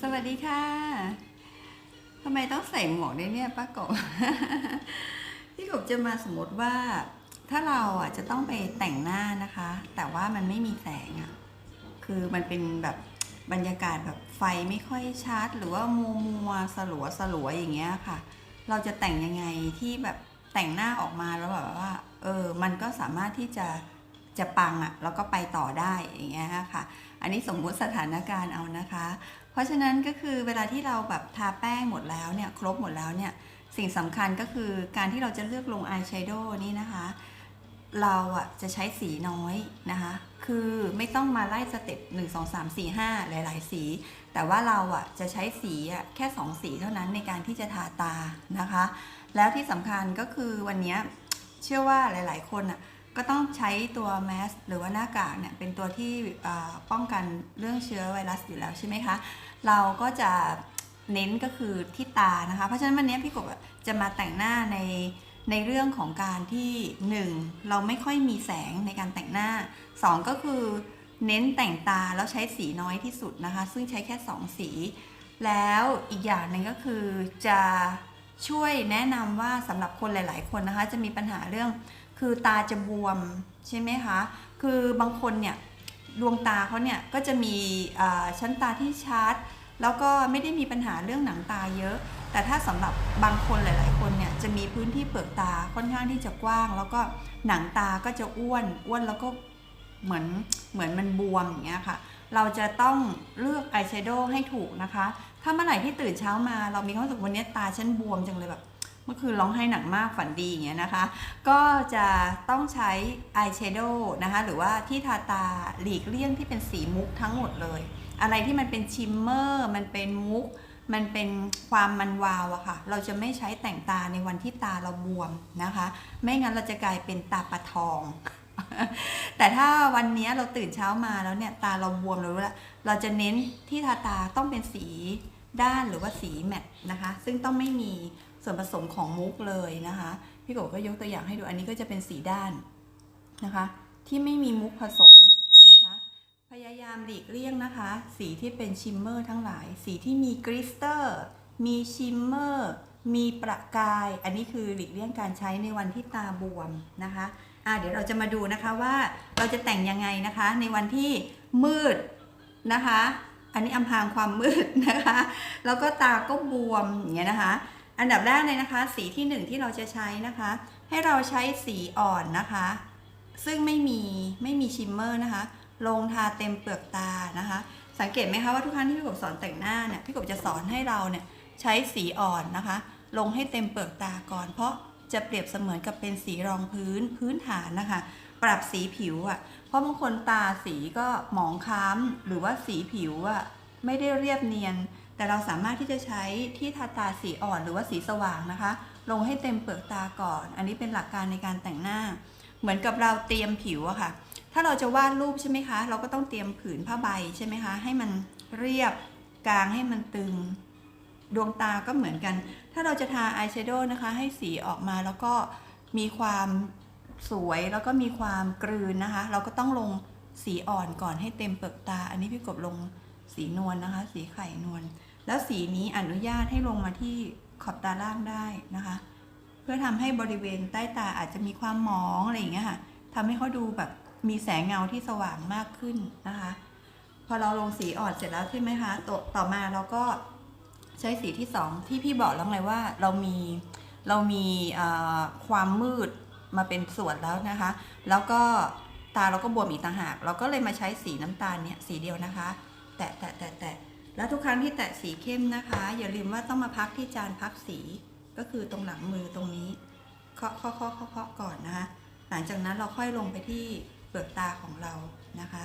สวัสดีค่ะ ทำไมต้องใส่หมวกด้วยเนี่ยป้ากบ พี่กบจะมาสมมติว่า ถ้าเราอะจะต้องไปแต่งหน้านะคะ แต่ว่ามันไม่มีแสงอะ คือมันเป็นแบบบรรยากาศแบบไฟไม่ค่อยชัด หรือว่ามัวมัวสลัวสลัวอย่างเงี้ยค่ะ เราจะแต่งยังไงที่แบบแต่งหน้าออกมาแล้วแบบว่า เออ มันก็สามารถที่จะจะปังอะ่ะแล้วก็ไปต่อได้อย่างเงี้ยค่ะ อันนี้สมมุติสถานการณ์เอานะคะ เพราะฉะนั้นก็คือเวลาที่เราแบบทาแป้งหมดแล้วเนี่ยครบหมดแล้วเนี่ยสิ่งสำคัญก็คือการที่เราจะเลือกลงอายแชโดว์นี่นะคะ เราอะจะใช้สีน้อยนะคะ คือไม่ต้องมาไล่สเต็ป1 2 3 4 5 หลาย ๆ สี แต่ว่าเราอะจะใช้สีอะแค่ 2 สีเท่านั้นในการที่จะทาตานะคะ แล้วที่สำคัญก็คือวันนี้เชื่อว่าหลาย ๆ คนอะ ก็ต้องใช้ตัวแมสหรือว่าหน้ากากเนี่ยเป็นตัวที่ป้องกันเรื่องเชื้อไวรัสอยู่แล้วใช่ไหมคะ เราก็จะเน้นก็คือที่ตานะคะ เพราะฉะนั้นวันนี้พี่กบจะมาแต่งหน้าในในเรื่องของการที่ 1. เราไม่ค่อยมีแสงในการแต่งหน้า 2. ก็คือเน้นแต่งตาแล้วใช้สีน้อยที่สุดนะคะ ซึ่งใช้แค่ 2 สี แล้วอีกอย่างหนึ่งก็คือจะช่วยแนะนำว่าสำหรับคนหลาย ๆ คนนะคะ จะมีปัญหาเรื่อง คือตาจะบวมใช่ไหมคะ คือบางคนเนี่ยดวงตาเขาเนี่ยก็จะมีชั้นตาที่ชัด แล้วก็ไม่ได้มีปัญหาเรื่องหนังตาเยอะ แต่ถ้าสำหรับบางคนหลาย ๆ คนเนี่ยจะมีพื้นที่เปลือกตาค่อนข้างที่จะกว้าง แล้วก็หนังตาก็จะอ้วนอ้วนแล้วก็เหมือนเหมือนมันบวมอย่างเงี้ยค่ะ เราจะต้องเลือกอายแชโดว์ให้ถูกนะคะ ถ้าเมื่อไหร่ที่ตื่นเช้ามา เรามีความรู้สึกวันนี้ตาฉันบวมจังเลยแบบ เมื่อคืนร้องไห้หนักมากฝันดีอย่างเงี้ยนะคะ ก็จะต้องใช้อายแชโดว์นะคะ หรือว่าที่ทาตาหลีกเลี่ยงที่เป็นสีมุกทั้งหมดเลย อะไรที่มันเป็นชิมเมอร์ มันเป็นมุก มันเป็นความมันวาวอะค่ะ เราจะไม่ใช้แต่งตาในวันที่ตาเราบวมนะคะ ไม่งั้นเราจะกลายเป็นตาปลาทอง แต่ถ้าวันนี้เราตื่นเช้ามาแล้วเนี่ยตาเราบวมเรารู้แล้วเราจะเน้นที่ทาตาต้องเป็นสีด้านหรือว่าสีแมตต์นะคะ ซึ่งต้องไม่มี ส่วนผสมของมุกเลยนะคะ พี่โกก็ยกตัวอย่างให้ดูอันนี้ก็จะเป็นสีด้านนะคะ ที่ไม่มีมุกผสมนะคะ พยายามหลีกเลี่ยงนะคะ สีที่เป็นชิมเมอร์ทั้งหลาย สีที่มีกริสเตอร์ มีชิมเมอร์มีประกาย อันนี้คือหลีกเลี่ยงการใช้ในวันที่ตาบวมนะคะอะเดี๋ยวเราจะมาดูนะคะว่าเราจะแต่งยังไงนะคะ ในวันที่มืดนะคะ อันนี้อำพรางความมืดนะคะ แล้วก็ตาก็บวมอย่างเงี้ยนะคะ อันดับแรกเลยนะคะ สีที่หนึ่งที่เราจะใช้นะคะ ให้เราใช้สีอ่อนนะคะ ซึ่งไม่มีไม่มีชิมเมอร์นะคะ ลงทาเต็มเปลือกตานะคะ สังเกตไหมคะว่าทุกครั้งที่พี่กบสอนแต่งหน้าเนี่ยพี่กบจะสอนให้เราเนี่ยใช้สีอ่อนนะคะ ลงให้เต็มเปลือกตาก่อน เพราะจะเปรียบเสมือนกับเป็นสีรองพื้นพื้นฐานนะคะ ปรับสีผิวอะ่ะ เพราะบางคนตาสีก็หมองคล้ำหรือว่าสีผิวอะ่ะไม่ได้เรียบเนียน แต่เราสามารถที่จะใช้ที่ทาตาสีอ่อนหรือว่าสีสว่างนะคะ ลงให้เต็มเปลือกตาก่อน อันนี้เป็นหลักการในการแต่งหน้า เหมือนกับเราเตรียมผิวอะค่ะ ถ้าเราจะวาดรูปใช่ไหมคะ เราก็ต้องเตรียมผืนผ้าใบใช่ไหมคะ ให้มันเรียบกลางให้มันตึง ดวงตาก็เหมือนกัน ถ้าเราจะทาอายแชโดว์นะคะ ให้สีออกมาแล้วก็มีความสวยแล้วก็มีความกลืนนะคะ เราก็ต้องลงสีอ่อนก่อนให้เต็มเปลือกตา อันนี้พี่กบลงสีนวลนะคะ สีไข่นวล แล้วสีนี้อนุญาตให้ลงมาที่ขอบตาล่างได้นะคะ เพื่อทำให้บริเวณใต้ตาอาจจะมีความหมองอะไรอย่างเงี้ยค่ะทำให้เขาดูแบบมีแสงเงาที่สว่างมากขึ้นนะคะ พอเราลงสีอ่อนเสร็จแล้วใช่ไหมคะต่อต่อมาเราก็ใช้สีที่สองที่พี่บอกแล้วไงว่าเรามีเรามีความมืดมาเป็นส่วนแล้วนะคะ แล้วก็ตาเราก็บวมอีกต่างหาก เราก็เลยมาใช้สีน้ำตาลเนี่ยสีเดียวนะคะ แตะแตะแตะแตะ แล้วทุกครั้งที่แตะสีเข้มนะคะ อย่าลืมว่าต้องมาพักที่จานพักสีก็คือตรงหลังมือตรงนี้เคาะเคาะเคาะเคาะก่อนนะคะ หลังจากนั้นเราค่อยลงไปที่เปลือกตาของเรานะคะ